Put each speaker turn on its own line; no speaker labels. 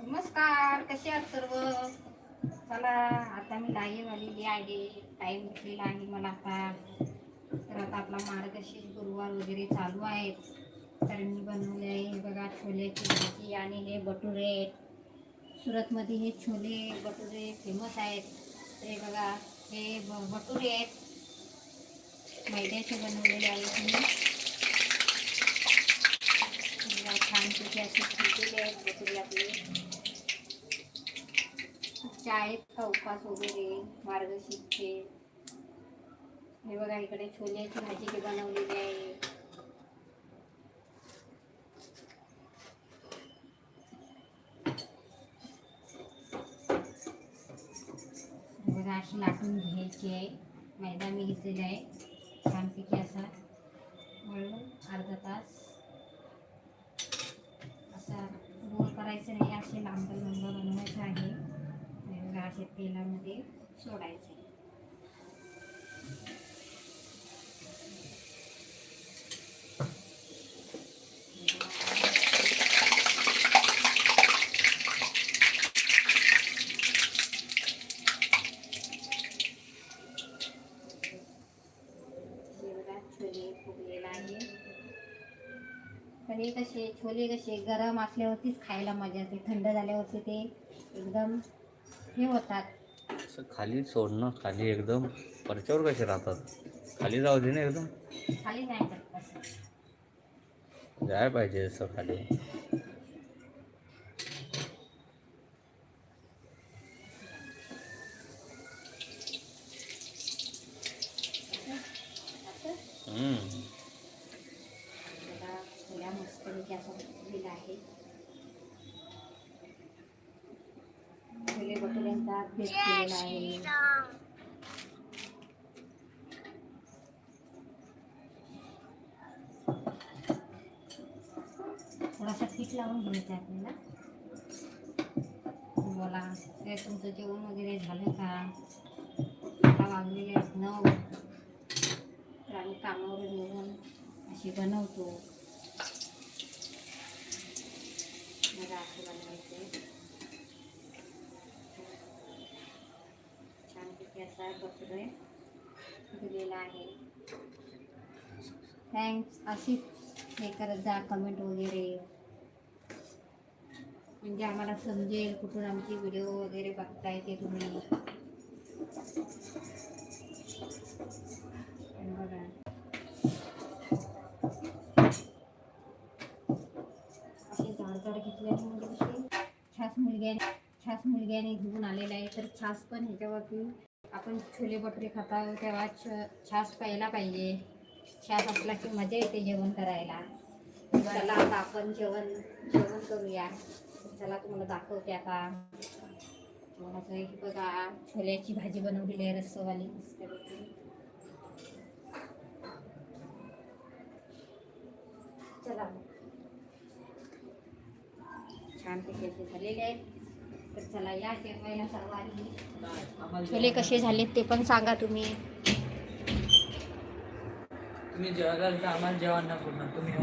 नमस्कार कसे आहात सर्व? चला आता मी लाईव्ह आलेली आहे. टाईम भेटलेला आहे मला आता. तर आता आपला मार्गशीर्ष गुरुवार वगैरे चालू आहेत. तर मी बनवले आहे हे बघा छोल्याची भाजी आणि हे बटुरे. सुरतमध्ये हे छोले बटुरे फेमस आहेत. तर हे बघा हे ब बटुरे आहेत. मैद्याचे बनवलेले आहेत मी. बघा, छानपैकी असे ठेवलेले आहेत बटुरे आपले. शाळेत का उपास वगैरे मार्गशीर्षचे हे बघा इकडे छोल्याची भाजी बनवलेली आहे. बघा अशी लाटून घ्यायची आहे. मैदा मी घेतलेला आहे. छानपैकी असा वळून अर्धा तास असा गोल करायचं नाही असे लांब लांब बनवायचं आहे. बघा असे तेलामध्ये सोडायचे छोले फुगलेला आहे. कसे छोले कसे गरम असल्यावरतीच खायला मजा येते थंड झाल्यावरती ते एकदम हे होतात.
असं खाली सोडणं खाली एकदम वरच्यावर कसे राहतात? खाली जाऊ दे ना एकदम.
खाली
जाय पाहिजे असं खाली. हम्म.
असा दिला आहे छोले भटुऱ्यांचा भेट केलेला आहे. थोडासा पीठ लावून घ्यायचा आपल्याला. बोला ते तुमचं जेवण वगैरे झालं का? आता वाजलेले आहेत नऊ. तर आम्ही कामावर येऊन अशी बनवतो. मला असं बनवायचं छानपैकी असा बटर दिलेला आहे. थँक्स अशीच हे करत जा कमेंट वगैरे. म्हणजे आम्हाला समजेल कुठून आमची व्हिडिओ वगैरे बघताय ते तुम्ही. बघा. घेतल्याने म्हणजे कशी छास मुलग्याने छास मुलग्याने घेऊन आलेला आहे तर छास पण ह्याच्यावरती आपण छोले भटुरे खाता तेव्हा छ छास प्यायला पाहिजे. छास असला की मजा येते जेवण करायला. चला आता आपण जेवण जेवण करूया. चला तुम्हाला दाखवते आता. तुम्हाला बघा छोल्याची भाजी बनवलेली आहे रस्सवाली. चला. छान पैकी असे झालेले आहेत. तर चला या जेवायला सर्वांनी. छोले कसे झालेत ते पण सांगा तुम्ही.
तुम्ही जेवायला आम्हाला जेवण ना पूर्ण तुम्ही.